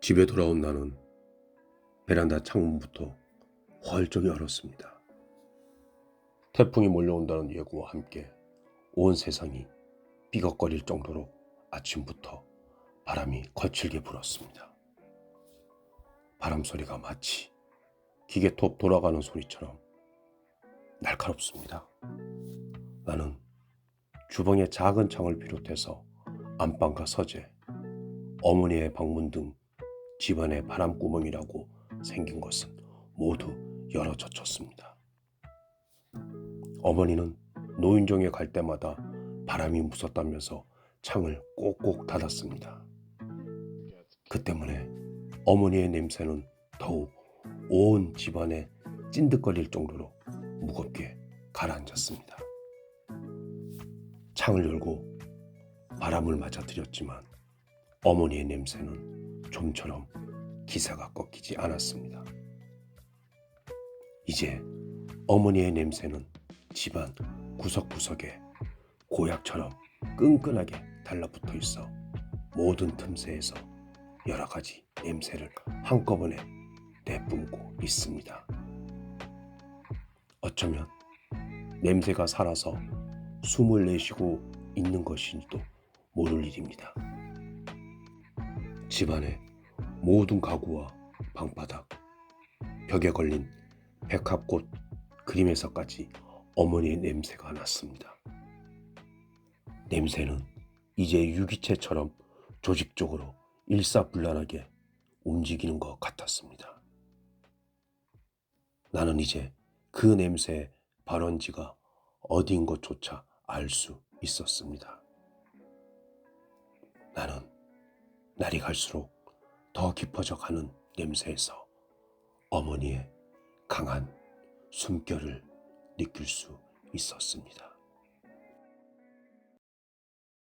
집에 돌아온 나는 베란다 창문부터 활짝 열었습니다. 태풍이 몰려온다는 예고와 함께 온 세상이 삐걱거릴 정도로 아침부터 바람이 거칠게 불었습니다. 바람 소리가 마치 기계톱 돌아가는 소리처럼 날카롭습니다. 나는 주방의 작은 창을 비롯해서 안방과 서재, 어머니의 방문 등 집안의 바람구멍이라고 생긴 것은 모두 열어 젖혔습니다. 어머니는 노인정에 갈 때마다 바람이 무섭다면서 창을 꼭꼭 닫았습니다. 그 때문에 어머니의 냄새는 더욱 온 집안에 찐득거릴 정도로 무겁게 가라앉았습니다. 창을 열고 바람을 맞아들였지만 어머니의 냄새는 좀처럼 기사가 꺾이지 않았습니다. 이제 어머니의 냄새는 집안 구석구석에 고약처럼 끈끈하게 달라붙어 있어 모든 틈새에서 여러 가지 냄새를 한꺼번에 내뿜고 있습니다. 어쩌면 냄새가 살아서 숨을 내쉬고 있는 것인지도 모를 일입니다. 집안의 모든 가구와 방바닥, 벽에 걸린 백합꽃 그림에서까지 어머니의 냄새가 났습니다. 냄새는 이제 유기체처럼 조직적으로 일사불란하게 움직이는 것 같았습니다. 나는 이제 그 냄새의 발원지가 어디인 것조차 알 수 있었습니다. 나는 날이 갈수록 더 깊어져 가는 냄새에서 어머니의 강한 숨결을 느낄 수 있었습니다.